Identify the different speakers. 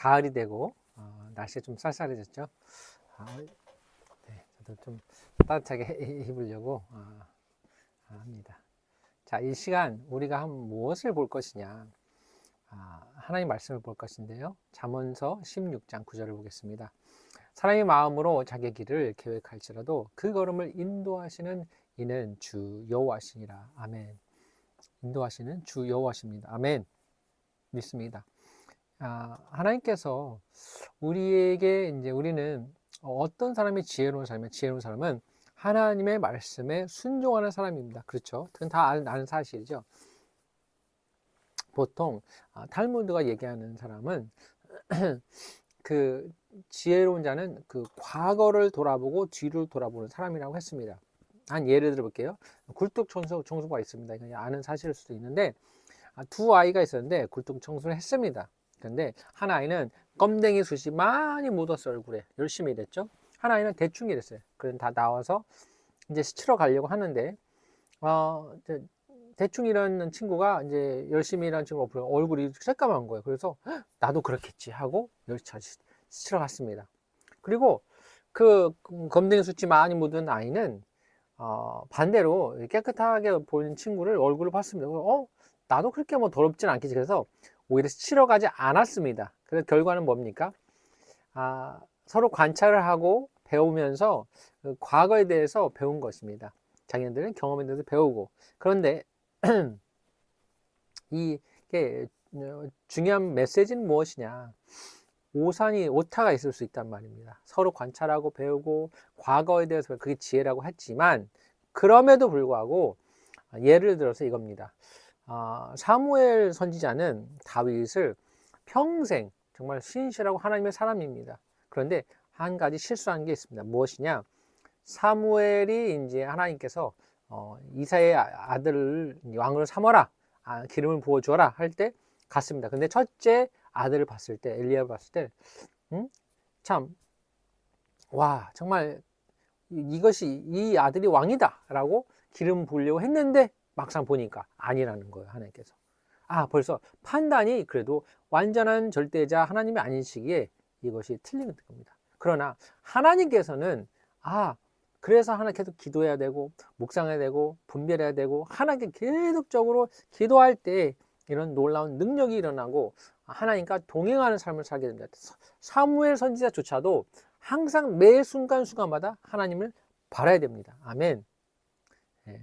Speaker 1: 가을이 되고 어, 날씨가 좀 쌀쌀해졌죠. 아, 네, 저도 좀 따뜻하게 입으려고 아, 합니다. 자, 이 시간 우리가 한 무엇을 볼 것이냐? 아, 하나님 말씀을 볼 것인데요. 잠언서 16장 9절을 보겠습니다. 사람의 마음으로 자기 길을 계획할지라도 그 걸음을 인도하시는 이는 주 여호와시니라. 아멘. 인도하시는 주 여호와십니다. 아멘. 믿습니다. 아, 하나님께서 우리에게 이제 우리는 어떤 사람이 지혜로운 사람이면 지혜로운 사람은 하나님의 말씀에 순종하는 사람입니다. 그렇죠? 그건 다 아는, 사실이죠. 보통 아, 탈무드가 얘기하는 사람은 그 지혜로운 자는 그 과거를 돌아보고 뒤를 돌아보는 사람이라고 했습니다. 한 예를 들어 볼게요. 굴뚝 청소, 청소가 있습니다. 그냥 아는 사실일 수도 있는데 아, 두 아이가 있었는데 굴뚝 청소를 했습니다. 근데 한 아이는 껌댕이 숱이 많이 묻었어 얼굴에 열심히 일했죠. 한 아이는 대충 일했어요. 그럼 다 나와서 이제 스치러 가려고 하는데 어, 이제 대충 일하는 친구가 이제 열심히 일하는 친구가 얼굴이 새까만 거예요. 그래서 "헉, 나도 그렇겠지 하고 열차에 스치러 갔습니다. 그리고 그 검댕이 숱이 많이 묻은 아이는 어, 반대로 깨끗하게 보이는 친구를 얼굴을 봤습니다. 어, 나도 그렇게 뭐 더럽진 않겠지. 그래서 오히려 스치러 가지 않았습니다. 그래서 결과는 뭡니까? 아, 서로 관찰을 하고 배우면서 그 과거에 대해서 배운 것입니다. 자기네들은 경험에 대해서 배우고. 그런데 이게 어, 중요한 메시지는 무엇이냐? 오산이 오타가 있을 수 있단 말입니다. 서로 관찰하고 배우고 과거에 대해서 그게 지혜라고 했지만 그럼에도 불구하고 예를 들어서 이겁니다. 아, 사무엘 선지자는 다윗을 평생 정말 신실하고 하나님의 사람입니다. 그런데 한 가지 실수한 게 있습니다. 무엇이냐? 사무엘이 이제 하나님께서 어, 이사의 아- 아들을 왕으로 삼어라, 아, 기름을 부어 주어라 할 때 갔습니다. 근데 첫째 아들을 봤을 때, 엘리야를 봤을 때, 음? 참, 와, 정말 이- 이것이 이 아들이 왕이다라고 기름 부으려고 했는데 막상 보니까 아니라는 거예요, 하나님께서. 아, 벌써 판단이 그래도 완전한 절대자 하나님이 아니시기에 이것이 틀린 겁니다. 그러나 하나님께서는 아, 그래서 하나 계속 기도해야 되고 묵상해야 되고 분별해야 되고 하나님께 계속적으로 기도할 때 이런 놀라운 능력이 일어나고 하나님과 동행하는 삶을 살게 됩니다. 사- 사무엘 선지자조차도 항상 매 순간 순간마다 하나님을 바라야 됩니다. 아멘. 예,